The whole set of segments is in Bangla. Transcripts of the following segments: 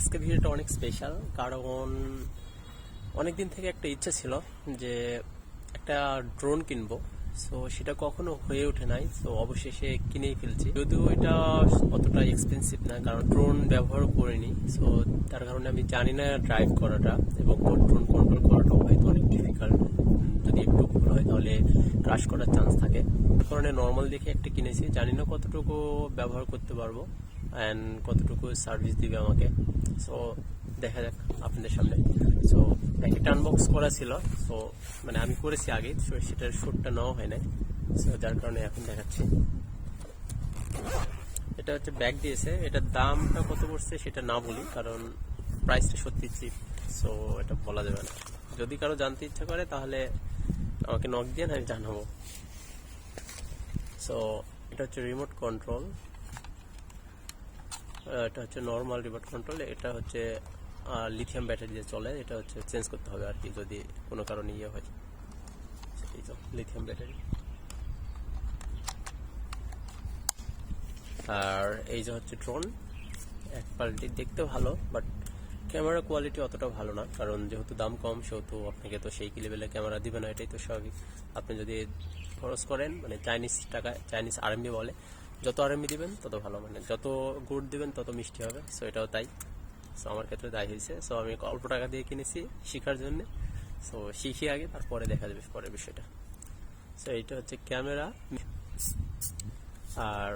আজকে ভিডিওটা অনেক স্পেশাল কারণ অনেক দিন থেকে একটা ইচ্ছা ছিল যে একটা ড্রোন কিনবো। সো সেটা কখনো হয়ে ওঠে নাই তো অবশেষে কিনেই ফেলছি। যদিও এটা অতটা এক্সপেন্সিভ না, কারণ ড্রোন ব্যবহার করিনি। সো তার কারণে আমি জানি না ড্রাইভ করাটা এবং ড্রোন কন্ট্রোল করাটাও হয়তো অনেক ডিফিকাল্ট যদি একটু ভুল হয়, তাহলে ক্রাশ করার চান্স থাকে। কারণে নর্মাল দেখে একটা কিনেছি। জানি না কতটুকু ব্যবহার করতে পারব অ্যান্ড কতটুকু সার্ভিস দিবে আমাকে। সো দেখা যাক আপনাদের সামনে। সো প্যাকেট আনবক্স করা ছিল। সো মানে আমি করেছি আগে so সেটার শ্যুটটা নেওয়া হয় নাই। সো যার কারণে এখন দেখাচ্ছি। এটা হচ্ছে ব্যাগ দিয়েছে। এটার দামটা কত পড়ছে সেটা না বলি, কারণ প্রাইসটা সত্যি চিপ সো এটা বলা যাবে না। যদি কারও জানতে ইচ্ছা করে, তাহলে আমাকে নক দিয়ে আমি জানাব। সো এটা হচ্ছে রিমোট কন্ট্রোল এটা হচ্ছে নর্মাল রিমোট কন্ট্রোল এটা হচ্ছে লিথিয়াম ব্যাটারি দিয়ে চলে, এটা হচ্ছে চেঞ্জ করতে হবে আর কি যদি কোনো কারণে ইয়ে হয়। লিথিয়াম ব্যাটারি আর এই যে হচ্ছে ড্রোন এক পাল্টি দেখতে ভালো বাট ক্যামেরা কোয়ালিটি অতটা ভালো না, কারণ যেহেতু দাম কম, সেহেতু আপনাকে তো সেই লেভেলে ক্যামেরা দিবে না, এটাই তো স্বাভাবিক। আপনি যদি খরচ করেন মানে চাইনিজ টাকা চাইনিজ আরএমবি বলে যত আরএমবি দিবেন, তত ভালো মানে যত গুড় দিবেন, তত মিষ্টি হবে। সো এটাও তাই। সো আমার ক্ষেত্রে তাই হয়েছে। সো আমি অল্প টাকা দিয়ে কিনেছি শেখার জন্য। সো শিখি আগে, তারপরে দেখা যাবে পরের বিষয়টা। সো এইটা হচ্ছে ক্যামেরা। আর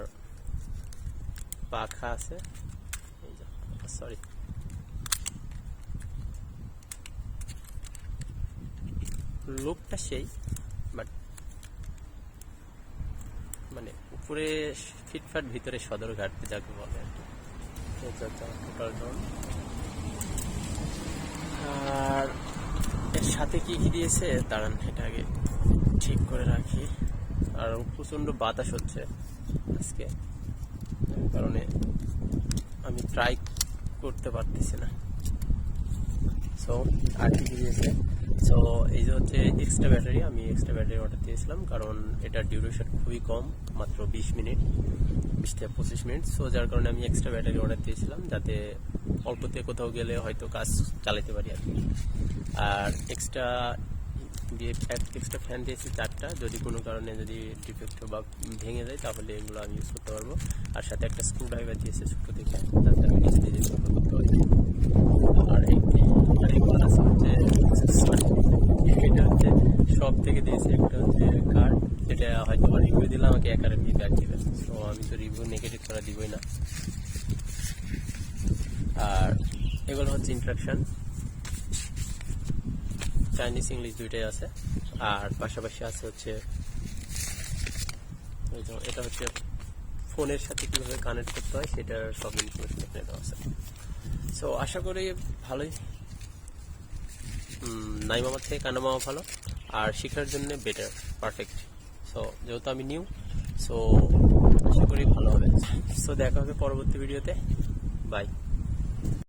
পাখা আছে। সরি লুকটা সেই বাট মানে উপরে ফিটফাট, ভিতরে সদর ঘাটতে যাকে বলে আর টোটাল ড্রোন আর এর সাথে কি কি দিয়েছে? দাঁড়ান, এটা আগে ঠিক করে রাখি। আর প্রচণ্ড বাতাস হচ্ছে আজকে কারণে আমি ট্রাই করতে পারতেছি না। সো আর কি দিয়েছে? সো এই যে হচ্ছে এক্সট্রা ব্যাটারি আমি এক্সট্রা ব্যাটারি অর্ডার দিয়েছিলাম কারণ এটার ডিউরেশন খুবই কম, মাত্র বিশ মিনিট, বিশ থেকে পঁচিশ মিনিট। সো যার কারণে আমি এক্সট্রা ব্যাটারি অর্ডার দিয়েছিলাম যাতে অল্পতে কোথাও গেলে হয়তো কাজ চালাতে পারি আর কি। আর এক্সট্রা দিয়ে এক্সট্রা ফ্যান দিয়েছি চারটা যদি কোনো কারণে যদি ডিফেক্ট বা ভেঙে যায়, তাহলে এগুলো আমি ইউজ করতে পারব। আর সাথে একটা স্ক্রু ড্রাইভার দিয়েছে ছোটো থেকে যাতে আমি নিজে নিজে ব্যবহার করতে পারি আর এই- আর এগুলো আছে হচ্ছে sorry, এটা হচ্ছে সব থেকে দিয়েছে একটা হচ্ছে কার্ড যেটা হয়তো রিভিউ দিলে আমাকে এক আর এমনি ব্যাগ তো আমি তো রিভিউ নেগেটিভ করা দিবই না। আর এগুলো হচ্ছে ইন্ট্রাকশন চাইনিজ ইংলিশ দুইটাই আছে। আর পাশাপাশি আছে হচ্ছে এটা হচ্ছে ফোনের সাথে কীভাবে কানেক্ট করতে হয়, সেটার সব ইনফরমেশন এখানে দেওয়া আছে। সো আশা করি ভালোই। নাই মামার থেকে কানা মামা ভালো। আর শেখার জন্য বেটার পারফেক্ট সো যেহেতু আমি নিউ সো আশা করি ভালো হবে। সো দেখা হবে পরবর্তী ভিডিওতে বাই